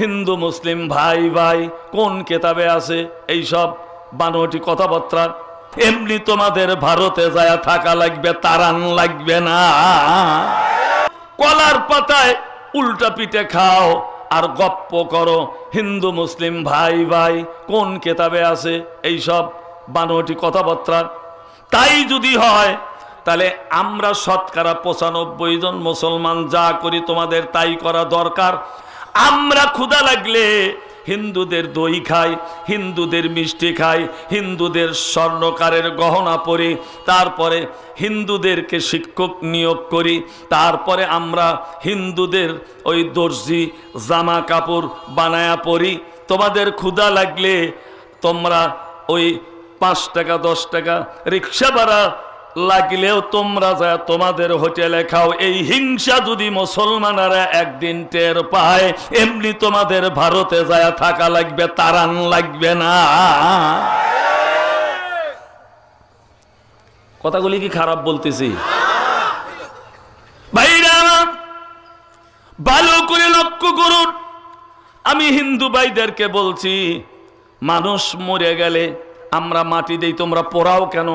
হিন্দু, মুসলিম, ভাই ভাই, কোন কেতাবে আছে এইসব বানোটি কথাবার্তা? এমনি তোমাদের ভারতে যায় থাকা লাগবে, তারান লাগবে না। কলার পাতায় উল্টা পিঠে খাও আর গপ্প করো। হিন্দু, মুসলিম, ভাই ভাই, কোন কেতাবে আছে এইসব বানোটি কথাবার্তা? তাই যদি হয়, তাহলে আমরা শতকরা পঁচানব্বই জন মুসলমান যা করি তোমাদের তাই করা দরকার। আমরা ক্ষুধা লাগলে হিন্দুদের দই খাই, হিন্দুদের মিষ্টি খাই, হিন্দুদের স্বর্ণকারের গহনা পরি, তারপরে হিন্দুদেরকে শিক্ষক নিয়োগ করি, তারপরে আমরা হিন্দুদের ওই দর্জি, জামা কাপড় বানায়া পরি। তোমাদের ক্ষুধা লাগলে তোমরা ওই পাঁচ টাকা, দশ টাকা রিক্সা ভাড়া লাগলেও তোমরা যা তোমাদের হোটেলে খাও, এই হিংসা যদি মুসলমানেরা একদিন টের পায়, এমনি তোমাদের ভারতে যায় থাকা লাগবে, তারান লাগবে না। কথাগুলি কি খারাপ বলতেছি? ভাইরা, ভালো করে লক্ষ্য করুন। আমি হিন্দু ভাইদেরকে বলছি, মানুষ মরে গেলে আমরা মাটি দেই, তোমরা পোড়াও কেন?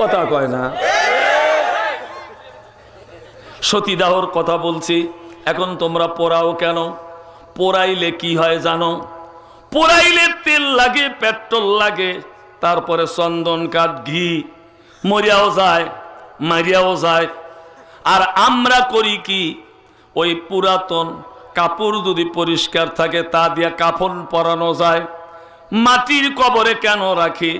কথা কয় না। সতীদাহর কথা বলছি, এখন তোমরা পোড়াও কেন? পোড়াইলে কি হয় জানো? পোড়াইলে তেল লাগে, পেট্রোল লাগে, তারপরে চন্দন, কাঠ, ঘি, মরিয়াও যায়, মারিয়াও যায়। আর আমরা করি কি? ওই পুরাতন কাপড় যদি পরিষ্কার থাকে, তা দিয়ে কাফন পরানো যায়। মাটির কবরে কেন রাখি?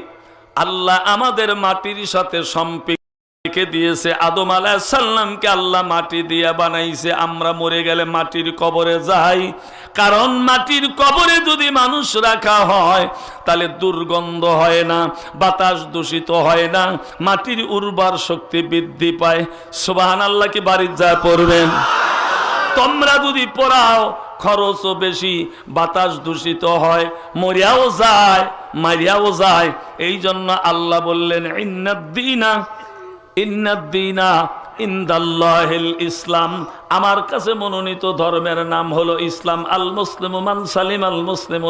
আল্লাহ আমাদের মাটির সাথে সম্পৃক্ত রেখে দিয়েছে। আদম আলাহিসাল্লামকে আল্লাহ মাটি দিয়ে বানাইছে। আমরা মরে গেলে মাটির কবরে যাই। কারণ মাটির কবরে যদি মানুষ রাখা হয়, তাহলে দুর্গন্ধ হয় না, বাতাস দূষিত হয় না, মাটির উর্বর শক্তি বৃদ্ধি পায়। সুবাহান আল্লাহ কি বাড়ির যায় পড়বেন? তোমরা যদি পড়াও খরচও বেশি, বাতাস দূষিত হয়, মরিয়াও যায়, মারিয়াও যায়। এই জন্য আল্লাহ বললেন, ইন্নাদ্দিনা ইন্নাদ্দিনা, ইন্দাল্লাহিল ইসলাম। আমার কাছে মনোনীত ধর্মের নাম হলো ইসলাম। আল মুসলিম মান সালিম, আল মুসলিম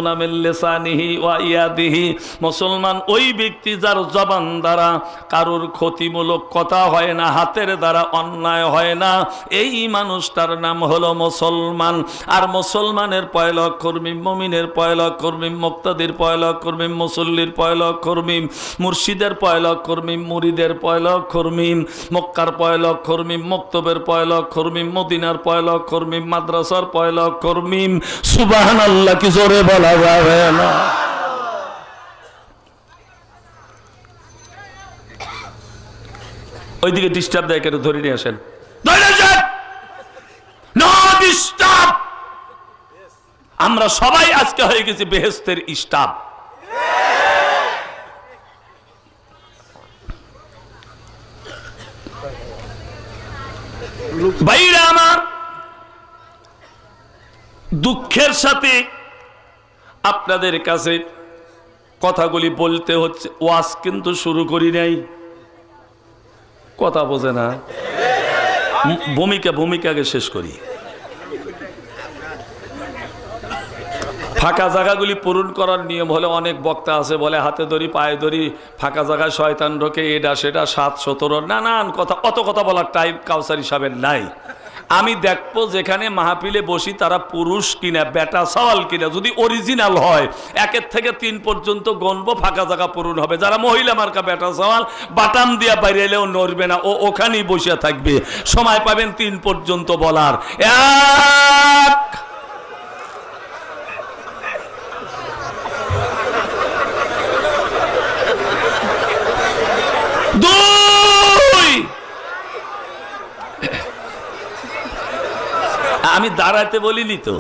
লিসানিহি ওয়া ইয়াদিহি। মুসলমান ওই ব্যক্তি যার জবান দ্বারা কারোর ক্ষতিমূলক কথা হয় না, হাতের দ্বারা অন্যায় হয় না, এই মানুষটার নাম হলো মুসলমান। আর মুসলমানের পয়লক কর্মী, মমিনের পয়লক কর্মী, মুক্তাদির পয়লক কর্মী, মুসল্লির পয়লক কর্মী, মুর্শিদের পয়লক কর্মী, মুরিদের পয়লক কর্মী, মক্কার পয়লক কর্মী, মক্তবের পয়লক কর্মী মদিনার পয়লক কর্মী মাদ্রাসার পয়লক কর্মী সুবাহান আল্লাহ কি জোরে বলা যাবে না। ওইদিকে ডিস্টার্ব দেয় কেন? ধরে নিয়ে আসেন! আমরা সবাই আজকে হয়ে গেছি বেহেস্তের স্টাফ। ভাইরা আমার, দুঃখের সাথে আপনাদের কাছে কথাগুলি বলতে হচ্ছে, ওয়াজ কিন্তু শুরু করি নাই। কথা বোঝে না। ভূমিকা ভূমিকাকে শেষ করি। ফাঁকা জায়গাগুলি পূরণ করার নিয়ম হলে অনেক বক্তা আছে, বলে হাতে ধরি পায়ে ধরি ফাঁকা জায়গায় শয়তান ঢোকে এটা সেটা সাত সতেরো, নানান কথা, অত কথা বলার টাইম কাউসার হিসাবে নাই। আমি দেখব যেখানে মাহফিলে বসি তারা পুরুষ কিনা, বেটা সওয়াল কিনা, যদি অরিজিনাল হয়, একের থেকে তিন পর্যন্ত গণবো ফাঁকা জায়গা পূরণ হবে। যারা মহিলা মার্কা, বেটা সওয়াল, বাটাম দিয়া বাইরে এলেও নড়বে না, ও ওখানেই বসিয়া থাকবে। সময় পাবেন তিন পর্যন্ত বলার। এক দুই আমি দাঁড়াতে বলিনি তো।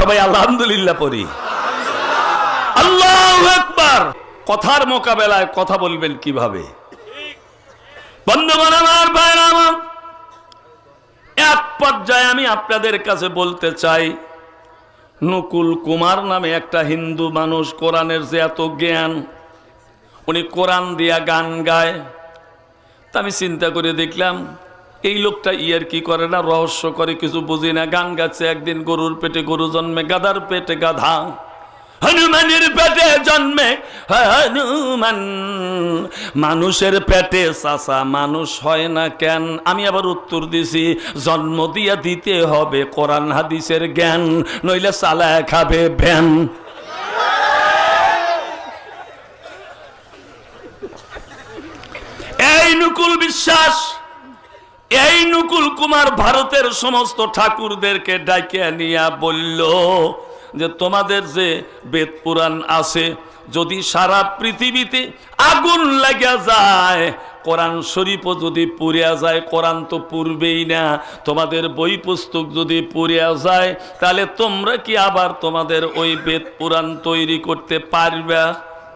সবাই আলহামদুলিল্লাহ পড়ি। আল্লাহ একবার কথার মোকাবেলায় কথা বলবেন কীভাবে? এক পর্যায়ে আমি আপনাদের কাছে বলতে চাই নকুল কুমার নামে একটা হিন্দু মানুষ কোরআনের যে এত জ্ঞান, উনি কোরআন দিয়া গান গায়। তা আমি চিন্তা করে দেখলাম, এই লোকটা ইয়ার কি করে না, রহস্য করে কিছু বুঝি না, গান গাচ্ছে, একদিন গরুর পেটে গরু জন্মে, গাধার পেটে গাধা। হনুমানের পেটে জন্মে হনুমান। মানুষের পেটে চাষা মানুষ হয় না কেন? আমি আবার উত্তর দিছি, জন্ম দিয়া দিতে হবে কোরআন, হাদিসের জ্ঞান, নইলে চালায় খাবে ভ্যান। এই নুকুল বিশ্বাস, এই নুকুল কুমার ভারতের সমস্ত ঠাকুরদেরকে ডাকিয়া নিয়া বলল যে তোমাদের যে বেদ পুরাণ আছে, যদি সারা পৃথিবীতে আগুন লাগিয়া যায়, কোরআন শরীফও যদি পুড়িয়া যায়, কোরআন তো পুরবেই না, তোমাদের বই পুস্তক যদি পুড়িয়া যায়, তাহলে তোমরা কি আবার তোমাদের ওই বেদ পুরাণ তৈরি করতে পারবে?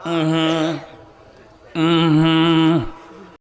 হুম হুম।